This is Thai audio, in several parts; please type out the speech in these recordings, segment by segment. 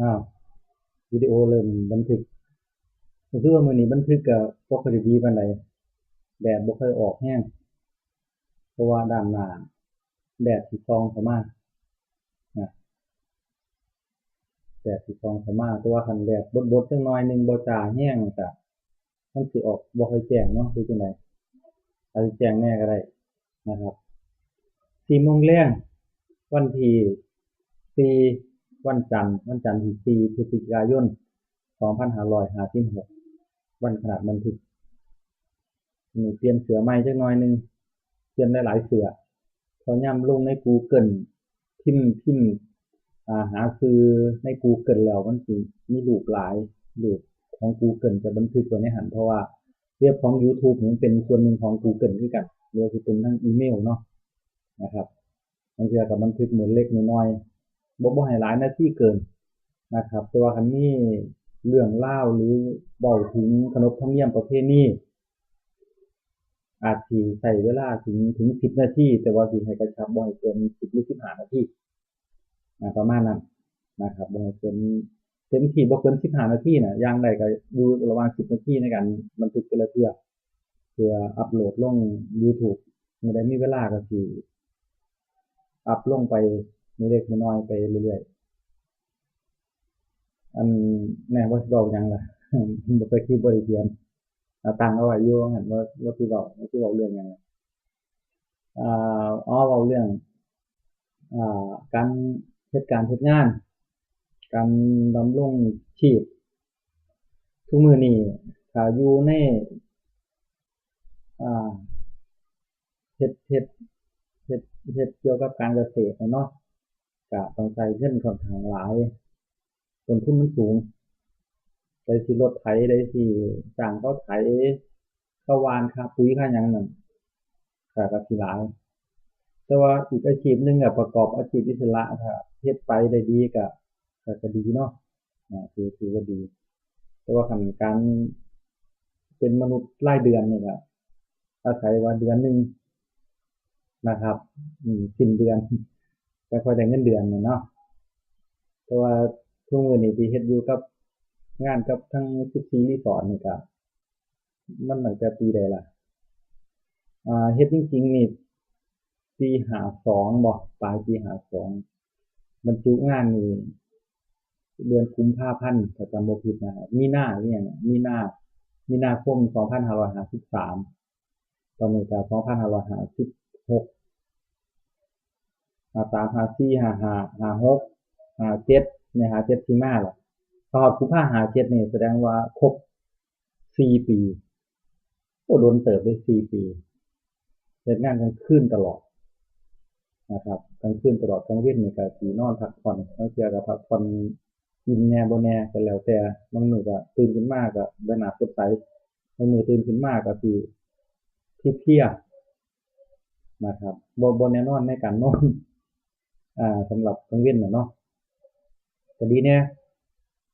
อ้าววิดีโอเริ่มบันทึกก็คือว่ามือนี้บันทึกก็บ่ค่อยได้ดีปานใดแดดบ่ค่อยออกแรงเพราะว่าด้านหน้าแดดสิส่องเข้ามานะแดดสิส่องเข้ามาแต่ว่าคันแดดบดๆจักหน่อยหนึ่งบ่จ้าแรงก็มันสิออกบ่ค่อยแจ้งเนาะหรือจั่งใดอาจสิแจ้งแน่ก็ได้นะครับ4โมงแลงวันที่4 วันจันทร์วันจันทร์ที่4พฤศจิกายน2556วันขณะบันทึกนี้เปลี่ยนเสือใหม่จักหน่อยหนึ่งเปลี่ยนหลายเสือเพรายามลงใน Google พิมพ์พิมพ์อ่าหาชื่อใน Google แล้วมันสิมีรูปหลายรูปของ Google จะบันทึกไว้ในหันเพราะว่าเว็บของยูทูบนี่เป็นส่วนหนึ่งของ Google คือกันหรือว่เป็นทางอีเมลเนาะนะครับบางทื่อก็บันทึกเหมื้อเล็กมื้อน้อย บ่บ่ให้หลายนาทีเกินนะครับ แต่ว่าคันมีเรื่องราหรือเว้าถึงขนบธรรมเนียมประเพณีอาจสิใช้เวลาถึงถึง10นาทีแต่ว่าสิให้กระชับบ่ให้เกิน10หรือ15นาทีอ่าประมาณนั้นนะครับบ่ให้เกินเต็มที่บ่เกิน15นาทีนะย่างได้ก็อยู่ระหว่าง10นาทีในการบันทึกแต่ละเทื่อเพื่ออัปโหลดลงยูทูบมื้อใดมีเวลาก็สิอัปลงไป มื้อเล็กมื้อน้อยไปเรื่อยๆ อันแน่ว่าสิเว้าหยังล่ะบ่สคริปต์บ่ได้เขียนอ่าตั้งเอาไว้อยู่ว่างั้นว่าว่าสิเว้าว่าสิเว้าเรื่องยังอ่าอ๋อเว้าเรื่องอการเฮ็ดการณ์เฮ็ดงาน การดำรงชีพ ทุกมือนี้ถ้าอยู่ในเฮ็ดเฮ็ดเฮ็ดเฮ็ดเกี่ยวกับการเกษตรเนาะ ก็ต้องใช้เงินค่อนข้างหลายต้นทุนมันสูงได้สิรถไถได้สิจ้างเขาไถเขาหวานค่าปุ๋ยค่ายังนั่นก็ก็สิหลายแต่ว่าอีกอาชีพหนึ่งก็ประกอบอาชีพอิสระถ้าเฮ็ดไปได้ดีก็ก็ก็ดีเนาะอ่าถือถือว่าดี แต่ว่าคันการเป็นมนุษย์รายเดือนเนี่ยก็อาศัยว่าเดือนหนึ่งนะครับอืมสิ้นเดือน ก็ค่อยได้เงินเดือนนะเนาะแต่ว่าทุกมือนี้ที่เฮ็ดอยู่กับงานกับทาง14รีสอร์ทนี่ก็มันตั้งแต่ปีใดล่ะอ่าเฮ็ดจริงๆนี่ปี52บ่ปลายปี52บรรจุงานนี่เดือนกุมภาพันธ์ถ้าจำบ่ผิดนะครับมีนาหรือหยังน่ะมีหน้ามีนาคม 2553 ตอนนี้ก็2556 53 54 55 56 57เจ็ดในี่ย57สิมาแล้วถ้าฮอดกุมภา57นี่ยแสดงว่าครบ4ปีโอ้โดนเติบเลย4ปีเฮ็ดงานกลางคืนตลอดนะครับกลางคืนตลอดกลางเวันนี่ก็สินอนพักผ่อนบางเทื่อก็พักผ่อนอิ่มแน่บ่แน่ก็แล้วแต่บางมื้อก็ตื่นขึ้นมากก็ใบหน้าสดใสบางมือตื่นขึ้นมากก็สิเพลียนะครับบ่บ่แน่นอนในการนอน อ่าสำหรับกลางวันนะเนาะก็ดีแหน่ย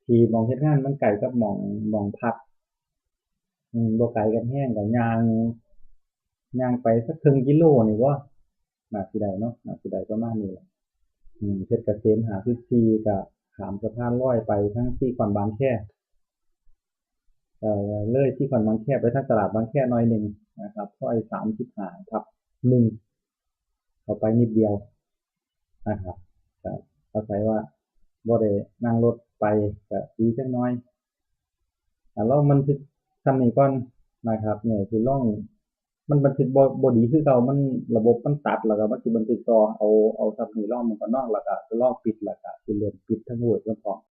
ที่มองเฮ็ดงานมันใกล้กับมองมองพักอืมบ่ไกลกันแรงก็ย่างยางไปสักครึ่งกิโลนี่บ่น่าสิได้เนาะหน่าสิได้ประมาณนี้แหละอืมเพชรเกษม54ก็ข้ามสะพานลอยไปทางซีคอนบางแคเอ่อเลยซีคอนบางแคไปทางตลาดบางแคหน่อยหนึ่งนะครับซอย35ทับ1เข้าไปนิดเดียว นะครับก็อาใจว่าบ่ได้นั่งรถไปก็ดีจักน้อยอ่าลองมันคือทำนี้ก่อนนะครับเนี่ยคือล่องมันบันทึกบ่บดีคือเรามันระบบมันตัดแล้วก็มันคือบันทึกต่อเอาเอาทำนี้ลองมันก่อนอกแล้วก็ลองปิดแล้วก็คือเริ่มปิดทั้งหมดเพร้อม